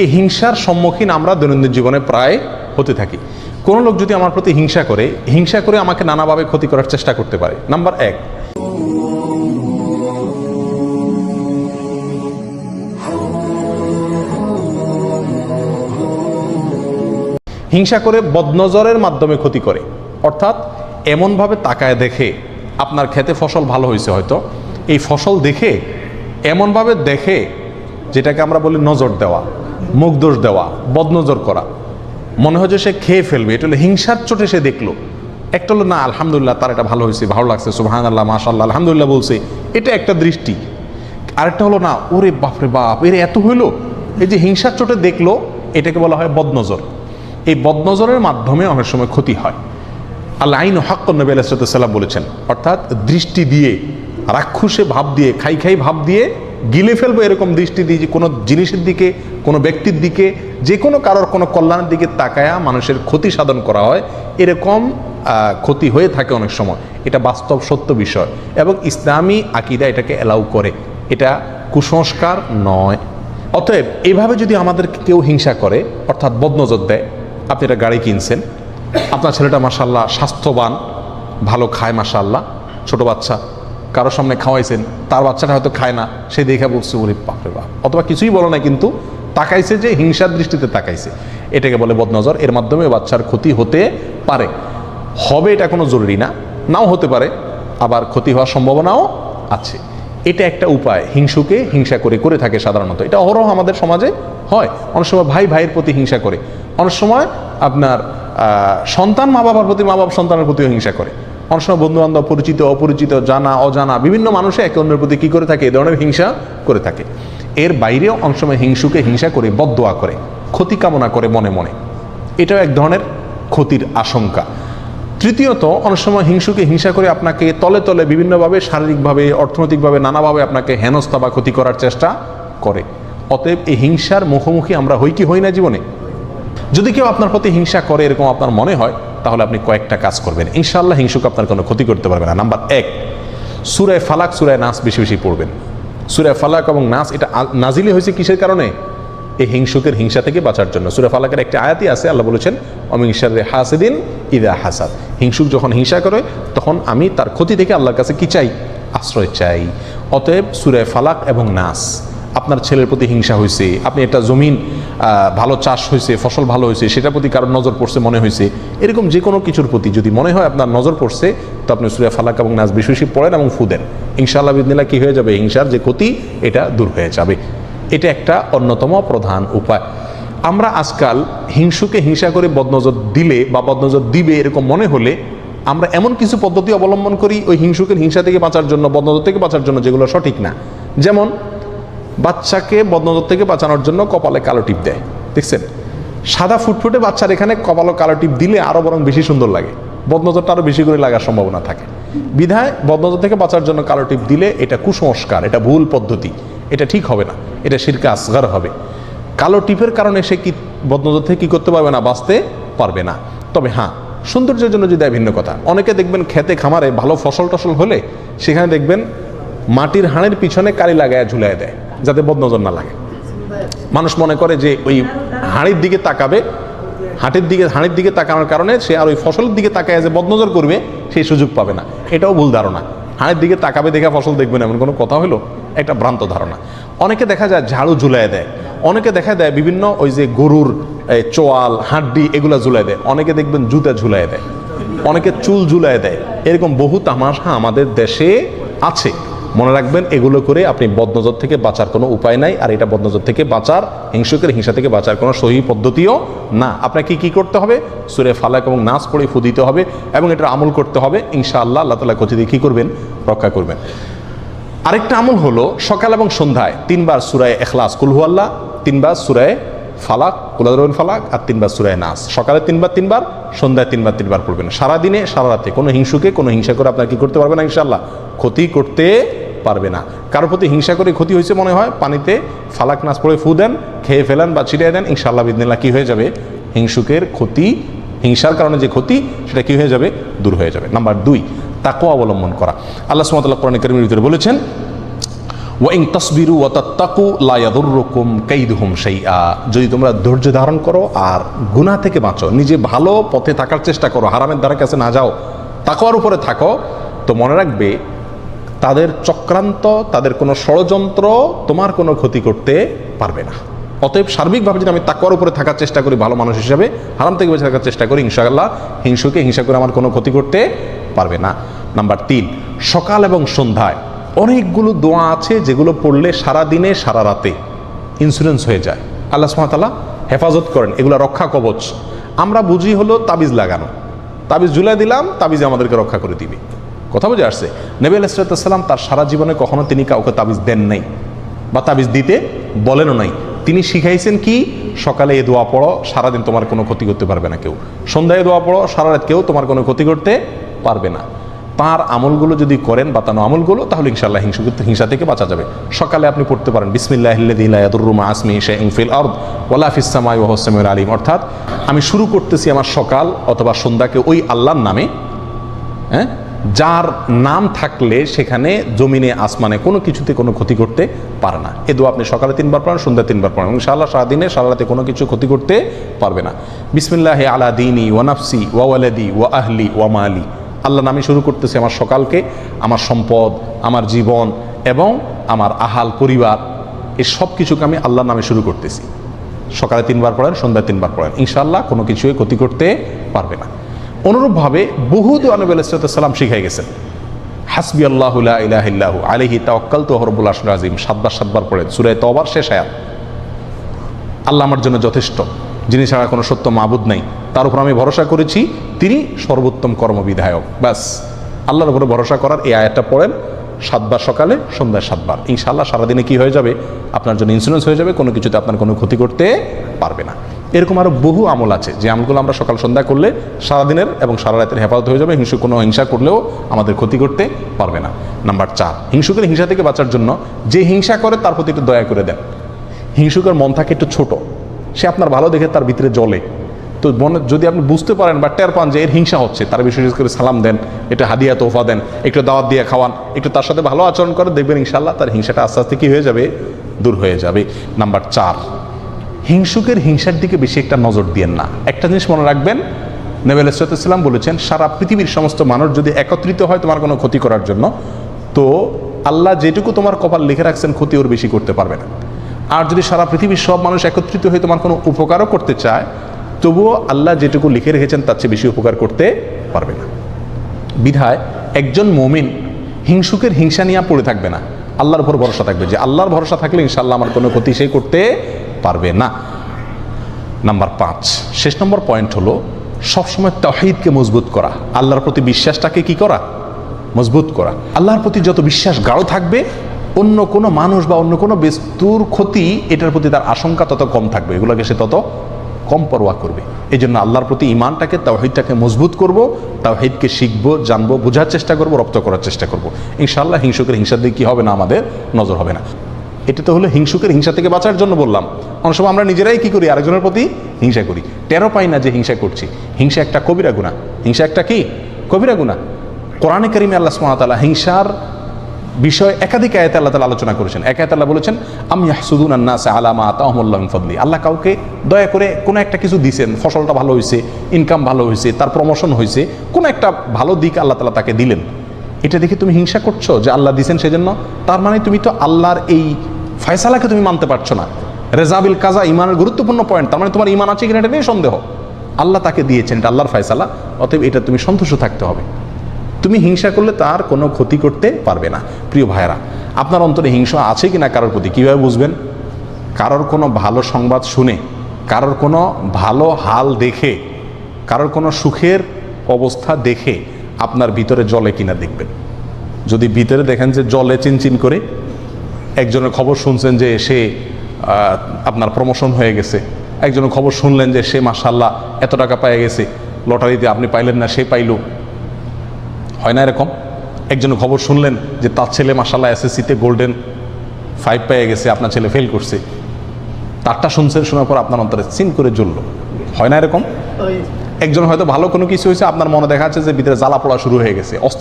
এই হিংসার সম্মুখীন আমরা দৈনন্দিন জীবনে প্রায় হতে থাকি। কোনো লোক যদি আমার প্রতি হিংসা করে হিংসা করে আমাকে নানাভাবে ক্ষতি করার চেষ্টা করতে পারে। নাম্বার এক। হিংসা করে বদনজরের মাধ্যমে ক্ষতি করে। অর্থাৎ এমনভাবে তাকায় দেখে আপনার খেতে ফসল ভালো হয়েছে হয়তো। এই ফসল দেখে, এমনভাবে দেখে যেটাকে আমরা বলি নজর দেওয়া। মুখ দোষ দেওয়া, বদনজর করা। মনে হয় যে সে খেয়ে ফেলবে, এটা হলো হিংসার চোটে সে দেখল। একটা হলো, না, আলহামদুলিল্লাহ, তার এটা ভালো হয়েছে, ভালো লাগছে সুবাহান আল্লাহ মাশাল্লাহ আলহামদুলিল্লাহ বলছে। এটা একটা দৃষ্টি। আরেকটা হলো, না, ওরে বাপরে বাপ, এর এত হইল? এই যে হিংসার চোটে দেখল, এটাকে বলা হয় বদনজর। এই বদনজরের মাধ্যমে অনেক সময় ক্ষতি হয়। আল্লাহ আইন হাক্ক নবী আলাইসাল্লাম বলেছেন, অর্থাৎ দৃষ্টি দিয়ে, রাক্ষুসে ভাব দিয়ে, খাই খাই ভাব দিয়ে গিলে ফেলব এরকম দৃষ্টি দিয়ে যে কোনো জিনিসের দিকে, কোনো ব্যক্তির দিকে, যে কোনো কারোর কোনো কল্যাণের দিকে তাকায়া মানুষের ক্ষতি সাধন করা হয়। এরকম ক্ষতি হয়ে থাকে অনেক সময়। এটা বাস্তব সত্য বিষয়। এবং ইসলামী আকিদা এটাকে অ্যালাউ করে। এটা কুসংস্কার নয়। অতএব এইভাবে যদি আমাদের কেউ হিংসা করে, অর্থাৎ বদনজর দেয়, আপনি একটা গাড়ি কিনছেন, আপনার ছেলেটা মাসাল্লাহ স্বাস্থ্যবান, ভালো খায় মাসাল্লাহ ছোট বাচ্চা কারোর সামনে খাওয়াইছেন, তার বাচ্চাটা হয়তো খায় না, সে দেখে বলছে, ওরে বাপরে বাপ। অথবা কিছুই বলো না কিন্তু তাকাইছে যে হিংসার দৃষ্টিতে তাকাইছে। এটাকে বলে বদনজর। এর মাধ্যমে বাচ্চার ক্ষতি হতে পারে। হবে এটা কোনো জরুরি না, নাও হতে পারে, আবার ক্ষতি হওয়ার সম্ভাবনাও আছে। এটা একটা উপায়। হিংসুকে হিংসা করে করে থাকে সাধারণত। এটা অহরহ আমাদের সমাজে হয়। অনেক সময় ভাই ভাইয়ের প্রতি হিংসা করে। অনেক সময় আপনার সন্তান মা বাবার প্রতি মা বাবা সন্তানের প্রতিও হিংসা করে। অনেক সময় বন্ধু বান্ধব পরিচিত, অপরিচিত, জানা, অজানা, বিভিন্ন মানুষে একে অন্যের প্রতি কী করে থাকে? এ ধরনের হিংসা করে থাকে। এর বাইরেও অনেক সময় হিংসুকে হিংসা করে, বদদোয়া করে, ক্ষতি কামনা করে মনে মনে। এটাও এক ধরনের ক্ষতির আশঙ্কা। তৃতীয়ত, অনেক সময় হিংসুকে হিংসা করে আপনাকে তলে তলে বিভিন্নভাবে, শারীরিকভাবে, অর্থনৈতিকভাবে, নানাভাবে আপনাকে হেনস্থা বা ক্ষতি করার চেষ্টা করে। অতএব এই হিংসার মুখোমুখি আমরা হই কি হই না জীবনে? যদি কেউ আপনার প্রতি হিংসা করে, এরকম আপনার মনে হয় তাহলে আপনি কয়েকটা কাজ করবেন। ইনশাআল্লাহ হিংসুক আপনার কোনো ক্ষতি করতে পারবে না। নাম্বার এক, সুরায় ফালাক, সুরায় নাস বেশি বেশি পড়বেন। সুরায় ফালাক এবং নাস, এটা নাজিলি হয়েছে কিসের কারণে? এই হিংসুকের হিংসা থেকে বাঁচার জন্য। সুরে ফালাকের একটা আয়াতি আছে, আল্লাহ বলেছেন অমিংসার হাসিদিন ইদা হাসাদ। হিংসুক যখন হিংসা করে, তখন আমি তার ক্ষতি থেকে আল্লাহর কাছে কি চাই? আশ্রয় চাই। অতএব সুরে ফালাক এবং নাস। আপনার ছেলের প্রতি হিংসা হয়েছে, আপনি একটা জমিন ভালো চাষ হয়েছে, ফসল ভালো হয়েছে, সেটার প্রতি কারোর নজর পড়ছে, মনে হয়েছে, এরকম যে কোনো কিছুর প্রতি যদি মনে হয় আপনার নজর পড়ছে, তো আপনি সুরে ফালাক এবং নাজ বেশি বেশি পড়েন এবং ফু দেন ইনশাআল্লাহ বিদিনিল্লাহ কী হয়ে যাবে? হিংসার যে ক্ষতি, এটা দূর হয়ে যাবে। এটা একটা অন্যতম প্রধান উপায়। আমরা আজকাল হিংসুকে হিংসা করে বদনজর দিলে বা বদনজর দিবে এরকম মনে হলে, আমরা এমন কিছু পদ্ধতি অবলম্বন করি, ওই হিংসুকের হিংসা থেকে বাঁচার জন্য, বদনজর থেকে বাঁচার জন্য যেগুলো সঠিক না। যেমন বাচ্চাকে বদনজর থেকে বাঁচানোর জন্য কপালে কালো টিপ দেয়। দেখছেন? সাদা ফুটফুটে বাচ্চার এখানে কপালে কালো টিপ দিলে আরও বরং বেশি সুন্দর লাগে। বদনজরটা আরও বেশি করে লাগার সম্ভাবনা থাকে। বিধায় বদনজর থেকে বাঁচার জন্য কালো টিপ দিলে এটা কুসংস্কার, এটা ভুল পদ্ধতি। এটা ঠিক হবে না। এটা শিরকা আসগার হবে। কালো টিপের কারণে সে কি বদনজর থেকে কী করতে পারবে না, বাঁচতে পারবে না। তবে হ্যাঁ সৌন্দর্যের জন্য যদি ভিন্ন কথা, অনেকে দেখবেন খেতে খামারে ভালো ফসল টসল হলে সেখানে দেখবেন মাটির হাড়ের পিছনে কালি লাগায় ঝুলাই দেয়। যাতে বদনজর না লাগে। মানুষ মনে করে যে ওই হাঁড়ির দিকে তাকাবে, হাটের দিকে, হাঁড়ির দিকে তাকানোর কারণে সে আর ওই ফসলের দিকে তাকায় যে বদনজর করবে, সেই সুযোগ পাবে না। এটাও ভুল ধারণা। হাঁড়ির দিকে তাকাবে দেখে ফসল দেখবে না, এমন কোনো কথা হলো? একটা ভ্রান্ত ধারণা। অনেকে দেখা যায় ঝাড়ু ঝুলাই দেয়। অনেকে দেখা দেয় বিভিন্ন ওই যে গরুর চোয়াল, হাড্ডি, এগুলা ঝুলাই দেয়। অনেকে দেখবেন জুতা ঝুলাই দেয়। অনেকে চুল ঝুলাই দেয়। এরকম বহু তামাশা আমাদের দেশে আছে। মনে রাখবেন, এগুলো করে আপনি বদনজর থেকে বাঁচার কোনো উপায় নাই, আর এটা বদনজর থেকে বাঁচার, হিংসুকের হিংসা থেকে বাঁচার কোনো সহি পদ্ধতিও না। আপনাকে কি করতে হবে? সুরে ফালাক এবং নাচ পড়ে ফু দিতে হবে এবং এটার আমল করতে হবে। ইনশাআল্লাহ, আল্লাহ তালা কথিতে কী করবেন? রক্ষা করবেন। আরেকটা আমল হলো সকাল এবং সন্ধ্যায় তিনবার সুরায় এখলাস কুলহু আল্লাহ তিনবার সুরায় ফালাক। কুলাদরবিন ফালাক আর তিনবার সুরায় নাস। সকালে তিনবার তিনবার, সন্ধ্যায় তিনবার তিনবার পড়বেন। সারাদিনে সারা রাতে কোনো হিংসুকে, কোনো হিংসা করে আপনার কি করতে পারবে না ইনশাল্লাহ ক্ষতি করতে পারবে না। কারোর প্রতি হিংসা করে ক্ষতি হয়েছে মনে হয়, পানিতে ফালাক নাচ পড়ে ফু দেন, খেয়ে ফেলেন বা ছিটিয়ে দেন ইনশাল্লাহ বিদিনিল্লা কি হয়ে যাবে? হিংসুকের ক্ষতি, হিংসার কারণে যে ক্ষতি, সেটা কি হয়ে যাবে? দূর হয়ে যাবে। নাম্বার দুই তাকেও অবলম্বন করা। আল্লাহ সুমতাল্লাহ কোরআন করিমের ভিতরে বলেছেন ওয়াইং তসবিরু ও তত্তাকু লায়াদুরকুম কাইদুহুম সেইআ যদি তোমরা ধৈর্য ধারণ করো আর গুনাহ থেকে বাঁচো, নিজে ভালো পথে থাকার চেষ্টা করো, হারামের দ্বারা কাছে না যাও, তাকওয়ার উপরে থাকো, তো মনে রাখবে তাদের চক্রান্ত, তাদের কোনো ষড়যন্ত্র তোমার কোনো ক্ষতি করতে পারবে না। অতএব সার্বিকভাবে যদি আমি তাকওয়ার উপরে থাকার চেষ্টা করি ভালো মানুষ হিসাবে, হারাম থেকে বেঁচে থাকার চেষ্টা করি, ইনশাআল্লাহ হিংসুকে হিংসা করে আমার কোনো ক্ষতি করতে পারবে না। নাম্বার তিন, সকাল এবং সন্ধ্যায় অনেকগুলো দোয়া আছে যেগুলো পড়লে সারা দিনে, সারা রাতে ইন্স্যুরেন্স হয়ে যায়। আল্লাহ সুমাতাল্লাহ হেফাজত করেন, এগুলো রক্ষা কবচ। আমরা বুঝি হলো তাবিজ লাগানো। তাবিজ ঝুলাই দিলাম, তাবিজ আমাদেরকে রক্ষা করে দিবে। কথা বুঝে আসছে? নবী আলাইসালাম তার সারা জীবনে কখনো তিনি কাউকে তাবিজ দেন নাই বা তাবিজ দিতে বলেনও নাই। তিনি শিখাইছেন কি? সকালে এ দোয়া পড়ো, সারাদিন তোমার কোনো ক্ষতি করতে পারবে না কেউ। সন্ধ্যায় দোয়া পড়ো, সারা রাত কেউ তোমার কোনো ক্ষতি করতে পারবে না। তার আমলগুলো যদি করেন বাতানো আমলগুলো, তাহলে ইনশাল্লাহ হিংসা হিংসা থেকে বাঁচা যাবে। সকালে আপনি পড়তে পারেন বিসমিল্লাহিল্লাদিল্লাহরুমা আসমি আলিম। অর্থাৎ আমি শুরু করতেছি আমার সকাল অথবা সন্ধ্যাকে ওই আল্লাহর নামে হ্যাঁ? যার নাম থাকলে সেখানে জমিনে, আসমানে কোনো কিছুতে কোনো ক্ষতি করতে পারে না। এ আপনি সকালে তিনবার পড়েন সন্ধ্যা তিনবার পড়েন। সারাদিনে সারা রাতে কোনো কিছু ক্ষতি করতে পারবে না। বিসমিল্লাহ আলা দিনী ওয়ানাফসি ওয়াওয়ালাদি ওয়া আহলি ওয়া মালি। আল্লাহ নামে শুরু করতেছি আমার সকালকে, আমার সম্পদ, আমার জীবন এবং আমার আহাল পরিবার। এই সব কিছুকে আমি আল্লাহ নামে শুরু করতেছি। সকালে তিনবার পড়েন, সন্ধ্যায় তিনবার পড়েন। ইনশাআল্লাহ কোনো কিছুই ক্ষতি করতে পারবে না। অনুরূপভাবে বহু আনবী আলাইসালাম শিখাই গেছেন। হাসবি আল্লাহ ইলাহিল্লাহ আলিহি তাওয়াক্কাল তো হরবুল আজিম সাতবার সাতবার পড়ে সুরায় তবার শেষ আয়াত। আল্লাহ আমার জন্য যথেষ্ট। যিনি ছাড়া কোনো সত্য মাবুদ নাই। তার উপর আমি ভরসা করেছি, তিনি সর্বোত্তম কর্মবিধায়ক। ব্যাস। আল্লাহর উপরে ভরসা করার এই আয়াতটা পড়েন সাতবার সকালে, সন্ধ্যায় সাতবার। ইনশাআল্লাহ সারাদিনে কি হয়ে যাবে? আপনার জন্য ইন্স্যুরেন্স হয়ে যাবে, কোনো কিছুতে আপনার কোনো ক্ষতি করতে পারবে না। এরকম আরও বহু আমল আছে। যে আমলগুলো আমরা সকাল সন্ধ্যা করলে সারাদিনের এবং সারা রাতের হেফাজত হয়ে যাবে। হিংসু কোনো হিংসা করলেও আমাদের ক্ষতি করতে পারবে না। নাম্বার চার, হিংসুকের হিংসা থেকে বাঁচার জন্য যে হিংসা করে তার প্রতি একটু দয়া করে দেন। হিংসুকের মন থাকে একটু ছোট। সে আপনার ভালো দেখে তার ভিতরে জ্বলে। তো মনে যদি আপনি বুঝতে পারেন বা টের পান যে এর হিংসা হচ্ছে, তার বিশেষ করে সালাম দেন, একটু হাদিয়া তোফা দেন, একটু দাওয়াত দিয়ে খাওয়ান, একটু তার সাথে ভালো আচরণ করে দেখবেন ইনশাল্লাহ তার হিংসাটা আস্তে আস্তে কী হয়ে যাবে? দূর হয়ে যাবে। নাম্বার চার, হিংসুকের হিংসার দিকে বেশি একটা নজর দিয়েন না। একটা জিনিস মনে রাখবেন নেবেল ইসলাম বলেছেন, সারা পৃথিবীর সমস্ত মানুষ যদি একত্রিত হয় তোমার কোনো ক্ষতি করার জন্য, তো আল্লাহ যেটুকু তোমার কপাল লিখে রাখছেন, ক্ষতি ওর বেশি করতে পারবে না। আর যদি সারা পৃথিবীর সব মানুষ একত্রিত হয়ে তোমার কোনো উপকারও করতে চায়, তবুও আল্লাহ যেটুকু লিখে রেখেছেন, তার চেয়ে বেশি উপকার করতে পারবে না। বিধায় একজন মমিন হিংসুকের হিংসা নিয়ে পড়ে থাকবে না। আল্লাহর উপর ভরসা থাকবে যে আল্লাহর ভরসা থাকলে ইনশাল্লাহ আমার কোনো ক্ষতি সে করতে পারবে না। নাম্বার পাঁচ, শেষ নম্বর পয়েন্ট হলো সবসময় তহিদকে মজবুত করা। আল্লাহর প্রতি বিশ্বাসটাকে কি করা? মজবুত করা। আল্লাহর প্রতি যত বিশ্বাস গাঢ় থাকবে অন্য কোনো মানুষ বা অন্য কোনো বস্তুর ক্ষতি এটার প্রতি তার আশঙ্কা তত কম থাকবে, এগুলোকে সে তত কম পরোয়া করবে। এই জন্য আল্লাহর প্রতি ইমানটাকে তাওহিদটাকে মজবুত করব, তাওহিদকে শিখব, জানব, বোঝার চেষ্টা করব, রপ্ত করার চেষ্টা করব। ইনশাআল্লাহ হিংসুকের হিংসার দিকে কী হবে না আমাদের? নজর হবে না। এটা তো হলো হিংসুকের হিংসা থেকে বাঁচার জন্য বললাম। অনেক সময় আমরা নিজেরাই কি করি? আরেকজনের প্রতি হিংসা করি। টেরো পাই না যে হিংসা করছি। হিংসা একটা কবিরা গুণা হিংসা একটা কি? কবিরা গুণা কোরআনে করিমে আল্লাহ সুমাতালা হিংসার বিষয় একাধিক আয়তে আল্লাহ তালা আলোচনা করেছেন। এক আয়তে আল্লাহ বলেছেন, আমি হাসুদুন আন্নাস আলামা তাহমুল্লাহ ফদলি। আল্লাহ কাউকে দয়া করে কোনো একটা কিছু দিছেন, ফসলটা ভালো হয়েছে ইনকাম ভালো হয়েছে তার প্রমোশন হয়েছে কোনো একটা ভালো দিক আল্লাহ তালা তাকে দিলেন। এটা দেখে তুমি হিংসা করছ যে আল্লাহ দিছেন সেজন্য? তার মানে তুমি তো আল্লাহর এই ফয়সালাকে তুমি মানতে পারছ না। রেজাবিল কাজা ইমানের গুরুত্বপূর্ণ পয়েন্ট তার মানে তোমার ইমান আছে কিনা এটা নিয়ে সন্দেহ। আল্লাহ তাকে দিয়েছেন, এটা আল্লাহর ফয়সালা, অতএব এটা তুমি সন্তুষ্ট থাকতে হবে। তুমি হিংসা করলে তার কোনো ক্ষতি করতে পারবে না। প্রিয় ভাইয়েরা, আপনার অন্তরে হিংসা আছে কি না কারোর প্রতি কীভাবে বুঝবেন? কারোর কোনো ভালো সংবাদ শুনে, কারোর কোনো ভালো হাল দেখে, কারোর কোনো সুখের অবস্থা দেখে আপনার ভিতরে জলে কিনা দেখবেন। যদি ভিতরে দেখেন যে জলে চিনচিন করে একজনের খবর শুনছেন যে সে আপনার প্রমোশন হয়ে গেছে, একজনের খবর শুনলেন যে সে মাসাল্লাহ এত টাকা পেয়ে গেছে, লটারিতে আপনি পাইলেন না, সে পাইলো হয় না এরকম? একজন খবর শুনলেন যে তার ছেলে মাসাল্লাহ এসএসসিতে গোল্ডেন ফাইভ পেয়ে গেছে আপনার ছেলে ফেল করছে। তারটা শুনছেন শোনার পর আপনার অন্তরে চিন করে জ্বললো। হয় না এরকম? একজন হয়তো ভালো কোনো কিছু হয়েছে আপনার মনে দেখা যাচ্ছে যে ভিতরে জ্বালা পড়া শুরু হয়ে গেছে। অস্থির